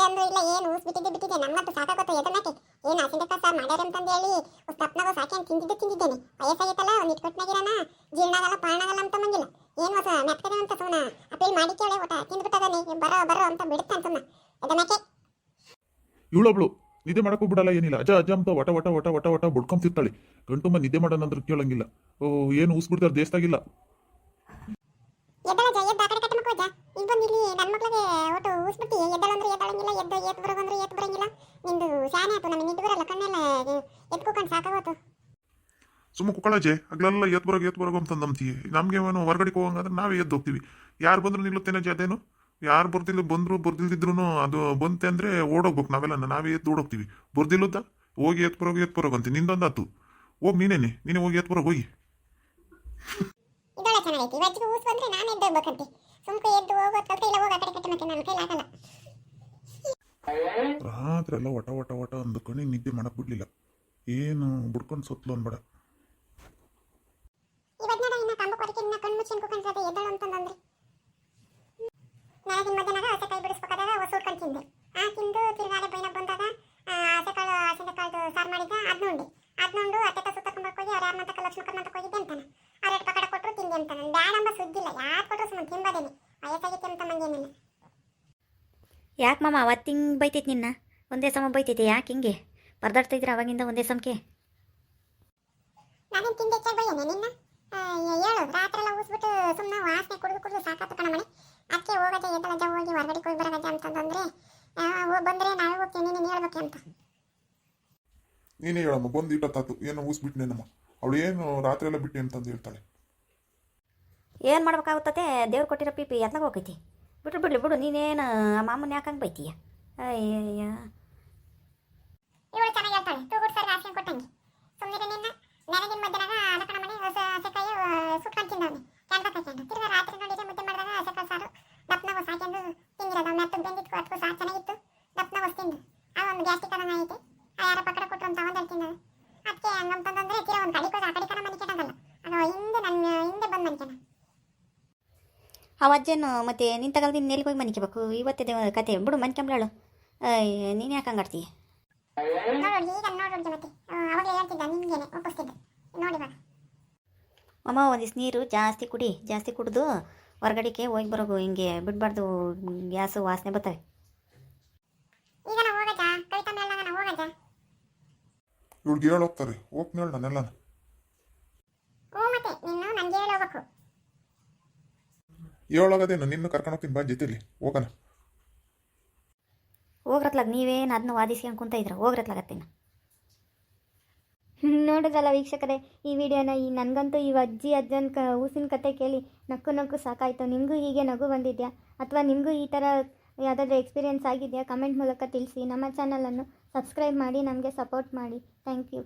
ಅಂದ್ರು ಇಲ್ಲ ಏನು ಊಸ್ ಬಿಟ್ಟಿದ್ದೆ ಬಿಟ್ಟಿದ್ದೆ ನಮ್ಮಂತೂ ಸಾಕಾಗೋತು ಎದನ್ನಾಕೆ ಏನು ಹಸಿಂದ ಸರ್ ಮಾಡ್ಯಾರ ಅಂತಂದು ಹೇಳಿ ತಪ್ಪನಾಗ ಸಾಕಿ ತಿಂದಿದ್ದು ತಿಂದಿದ್ದೇನೆ ವಯಸ್ಸಾಗಿತ್ತಲ್ಲ ಒಂದು ಇಟ್ಕೊಟ್ನಾಗಿರೋಣ ಜೀರ್ಣ ಆಗಲ್ಲ ಪಾಣ ಆಗಲ್ಲ ಅಂತ ಮಂಗಿಲ್ಲ ಏನು ಹೊಸ ಮೆತ್ತಗೆ ಅಂತ ಸುಮ್ಮನ ಅಪ್ಲೈ ಮಾಡಿ ಕೇಳಿ ಊಟ ತಿಂದ್ಬಿಟ್ಟದಾನೆ ಬರೋ ಬರೋ ಅಂತ ಬಿಡುತ್ತ ಅಂತ ಅದನ್ನಕ್ಕೆ ಇವಳೊಬ್ಳು ನಿದ್ದೆ ಮಾಡಕ್ಕೆ ಹೋಗ್ಬಿಡಲ್ಲ ಏನಿಲ್ಲ. ಅಜ್ಜ ಅಜ್ಜ ಅಂತ ವಟ ವಟ ವಟ ವಟ ವಟ ಬಡ್ಕೊಂತಿರ್ತಾಳೆ ಗಂಟುಂಬ ನಿದ್ದೆ ಮಾಡೋಣಂದ್ರೆ ಕೇಳಂಗಿಲ್ಲ. ಓ ಏನು ಊಸ್ಬಿಡ್ತಾರೆ ದೇಶದಾಗಿಲ್ಲ ಎದ್ದಳ ಜ ಎದ್ದ ಆ ಕಡೆ ಕಟ್ಟ ಮಕ್ಕಳು ಜ ಈಗ ಬಂದು ಇಲ್ಲಿ ನನ್ನ ಮಕ್ಳಿಗೆ ಒಟ್ಟು ಊಸ್ಬಿಟ್ಟು ಎದ್ದಳ ಅಂದ್ರೆ ಎದ್ದಳಂಗಿಲ್ಲ ಎದ್ದು ಎದ್ದು ಬರೋದಂದ್ರೆ ಎದ್ದು ಬರಂಗಿಲ್ಲ. ನಿಂದು ಶಾನೆ ಆಯ್ತು ಸುಮ್ಮ ಕುಕ್ಕಳಜೆ. ಅಗ್ಲೆಲ್ಲ ಎತ್ ಬರೋಗ ಎತ್ ಬರೋಗ ಅಂತ ನಂಬ್ತೀವಿ ನಮ್ಗೆ ಏನು ಹೊರಗಡೆ ಹೋಗಂಗಂದ್ರೆ ನಾವೇ ಎದ್ದು ಹೋಗ್ತೀವಿ. ಯಾರು ಬಂದ್ರು ನಿಲ್ಲುತ್ತೇನೆ ಅಜ್ಜ ಅದೇನು? ಯಾರು ಬರ್ದಿಲ್ಲ ಬಂದ್ರು ಬರ್ದಿಲ್ದಿದ್ರು ಅದು ಬಂತೆ ಅಂದ್ರೆ ಓಡೋಗ್ಬೇಕು ನಾವೆಲ್ಲ ನಾವೇ ಎದ್ದು ಓಡೋಗ್ತೀವಿ. ಬರ್ದಿಲ್ಲದ ಹೋಗಿ ಎತ್ ಬರೋಗಿ ಎತ್ ಬರೋಗ ಅಂತ. ನಿಂದೊಂದಾತು ಹೋಗಿ ನೀನೇನೆ ನೀನೇ ಹೋಗಿ ಎತ್ ಬರೋಗ ಹೋಗಿ. ರಾತ್ರಿ ಎಲ್ಲ ಒಟ ಒಟ ವಟ ಅಂದ್ಕೊಂಡು ನಿದ್ದೆ ಮಾಡಕ್ ಬಿಡ್ಲಿಲ್ಲ. ಏನು ಬಿಡ್ಕೊಂಡು ಸತ್ಲು ಅನ್ಬೇಡ. ಕಣ್ಣು ಮುಚ್ಚಿ ಅನ್ಕೋಕೊಂಡ್ರೆ ಎದ್ದಳು ಅಂತಂದ್ರೆ ನನಗಿನ ಮಧ್ಯಾಹ್ನ ಹಸೆ ಕೈ ಬಿಡಿಸ್ಬೇಕಾದಾಗ ಹೊಸೂರು ಕಣ್ ತಿಂದೆ. ಆ ತಿಂದು ತಿರುಗಾಲೆ ಬೈನ ಬಂದಾಗ ಹಸೆ ಕಾಳು ಹಸಿದ ಕಾಳ್ದು ಸಾರು ಮಾಡಿದ್ದ ಅದ್ನ ಉಂಡೆ ಅದ್ನ ಉಂಡು ಅತ್ತೆ ಸುತ್ತಕೊಂಡ್ಬರ್ಕ್ ಹೋಗಿ ಅವ್ರ ಯಾರ ಮಂತಕ ಹೋಗಿದ್ದೆ ಅಂತಾನೆ. ಅವ್ರ ಎರಡು ಪಕಡ ಕೊಟ್ಟರು ತಿಂದೆ ಅಂತಾನೆ. ಬ್ಯಾಡಂಬ ಸುದ್ದಿಲ್ಲ. ಯಾರು ಕೊಟ್ಟರು ಸುಮ್ಮನೆ ತಿಂಬದೇನೆ. ವಯಸ್ಸಾಗಿತ್ತು ಅಂತ ಮಂಗೇನಿಲ್ಲ ಯಾಕೆ ಮಾಮ ಅವತ್ತು ಹಿಂಗೆ ಬೈತೈತೆ ನಿನ್ನ? ಒಂದೇ ಸಮ ಬೈತೈತೆ ಯಾಕೆ ಹಿಂಗೆ? ಪರದಾಡ್ತಿದ್ರೆ ಅವಾಗಿಂದ ಒಂದೇ ಸಮಕ್ಕೆ? ನಾನೇನು ತಿಂದೆ ಚಾ ಬೈಯನೆ ನಿನ್ನ? ಹೇಳು. ರಾತ್ರಿ ಎಲ್ಲ ಊಸ್ಬಿಟ್ಟು ಸುಮ್ಮನೆ ವಾಸನೆ ಕುಡಿದು ಕುಡಿದು ಸಾಕಾತು ಕಣ ಮನೆ. ಅದಕ್ಕೆ ಹೋಗಜ ಎದ್ದಲಜ ಹೋಗಿ ಹೊರಗಡೆ ಹೋಗಿ ಬರಗಜ ಅಂತಂದ್ರೆ ಆ, ಬಂದ್ರೆ ನಾವೇ ಹೋಗ್ತೀನಿ ನೀನು ಹೇಳ್ಬೇಕು ಅಂತ. ನೀನೇ ಹೇಳಮ್ಮ ಬಂದು ಇಟ್ಟತ್ತಾತು ಏನೋ ಊಸ್ಬಿಟ್ನೇನಮ್ಮ ಅವಳು ಏನು ರಾತ್ರಿ ಎಲ್ಲ ಬಿಟ್ಟು ಅಂತಂದು ಹೇಳ್ತಾಳೆ? ಏನು ಮಾಡ್ಬೇಕಾಗುತ್ತದೆ ದೇವ್ರು ಕೊಟ್ಟಿರೋ ಪಿಪಿ ಎತ್ಲಾಗ ಹೋಗೈತಿ? ಬಿಟ್ರು ಬಿಡ್ಲಿ ಬಿಡು. ನೀನೇನು ಮಾಮೂನ್ ಯಾಕೆ ಹಂಗೆ ಬೈತೀಯ? ಅಯ್ಯಯ್ಯ. ಇವಳು ಚೆನ್ನಾಗಿ ಹೇಳ್ತಾಳೆ. ತೂಗುಡ್ ಸರ್ ರಾಶಿ ಕೊಟ್ಟಂಗೆ. ಸುಮ್ಮನೆ ನಿನ್ನ. ನನಗಿನ ಮಧ್ಯನಾಗ ತಿಂದಿರೋದು ಮೆತ್ತ ಬೆಂದಿತ್ತು ಅದಕ್ಕೂ ಸಾರು ಚೆನ್ನಾಗಿತ್ತು. ದಪ್ಪನ ಹೊಸ ತಿಂದು ಆ ಒಂದು ಗ್ಯಾಸ್ಟಿಕ್ ಅದಂಗ ಐತೆ ಆ ಯಾರ ಪಕ್ಕಡ ಕೊಟ್ಟರು ಅಂತ ಒಂದು ಹೇಳ್ತೀನಿ ಅದಕ್ಕೆ ಹಂಗಂತಂದ್ರೆ ತೀರಾ ಒಂದು ಕಡಿಕೋದು ಆ ಕಡಿಕನ ಮನೆ ಕೆಟ್ಟಂಗಲ್ಲ ಅದು ಹಿಂದೆ ನನ್ನ ಹಿಂದೆ ಬಂದು ಮನಿಕೆನ. ಆ ಅಜ್ಜನು ಮತ್ತೆ ನಿನ್ನ ತಗಲ್ದು ನಿನ್ನ ಎಲ್ಲಿಗೆ ಹೋಗಿ ಮನಿಕಬೇಕು? ಇವತ್ತಿದೆ ಕತೆ. ಬಿಡು ಮನ್ಕೊಂಬ್ಲಾಳು ನೀನು ಯಾಕೆ ಹಂಗಾಡ್ತೀಯ ನೋಡಿ ಈಗ ನೋಡಿ ಮತ್ತೆ. ಅವಾಗಲೇ ಹೇಳ್ತಿದ್ದ ನಿಮಗೇನೆ ಒಪ್ಪಿಸ್ತಿದ್ದೆ. ನೋಡಿ ಬಾ. ಅಮ್ಮ ಒಂದಿಷ್ಟು ನೀರು ಜಾಸ್ತಿ ಕುಡಿ ಜಾಸ್ತಿ ಕುಡಿದು ಹೊರಗಡೆಗೆ ಹೋಗಿ ಬರೋದು ಹಿಂಗೆ ಬಿಡಬಾರ್ದು ಗ್ಯಾಸು ವಾಸನೆ ಬರ್ತವೆ. ಈಗ ನಾವು ಹೋಗಜ ಕವಿತಾ ಮೇಲೆ ನಾವು ಹೋಗಜ ಇವಳಿಗೆ ಹೇಳೋಗ್ತಾರೆ ಹೋಗ್ ಹೇಳ ನಾನೆಲ್ಲ ಹ್ಞೂ ಮತ್ತೆ ನೀನು ನನಗೆ ಹೇಳೋಗದೇನು ನಿನ್ನ ಕರ್ಕೊಂಡು ಹೋಗ್ತೀನಿ ಬಾ ಜೊತೆಲಿ ಹೋಗೋಣ. ಹೋಗ್ರತ್ಲಾಗ ನೀವೇನು ಅದನ್ನ ವಾದಿಸ್ಕೊಂಡು ಕುಂತ ಇದ್ರ ಹೋಗ್ರತ್ಲಾಗತ್ತೇನ ನೋಡಿದ್ರಲ್ಲ ವೀಕ್ಷಕರೇ, ಈ ವಿಡಿಯೋನ ಈ ನನಗಂತೂ ಈ ಅಜ್ಜಿ, ಅಜ್ಜನ ಕ, ಊಸಿನ ಕತೆ ಕೇಳಿ ನಕ್ಕು ನಕ್ಕು ಸಾಕಾಯಿತು. ನಿಮಗೂ ಹೀಗೆ ನಗು ಬಂದಿದೆಯಾ? ಅಥವಾ ನಿಮಗೂ ಈ ಥರ ಯಾವುದಾದ್ರೂ ಎಕ್ಸ್ಪೀರಿಯೆನ್ಸ್ ಆಗಿದೆಯಾ? ಕಮೆಂಟ್ ಮೂಲಕ ತಿಳಿಸಿ. ನಮ್ಮ ಚಾನಲನ್ನು ಸಬ್ಸ್ಕ್ರೈಬ್ ಮಾಡಿ, ನಮಗೆ ಸಪೋರ್ಟ್ ಮಾಡಿ. Thank you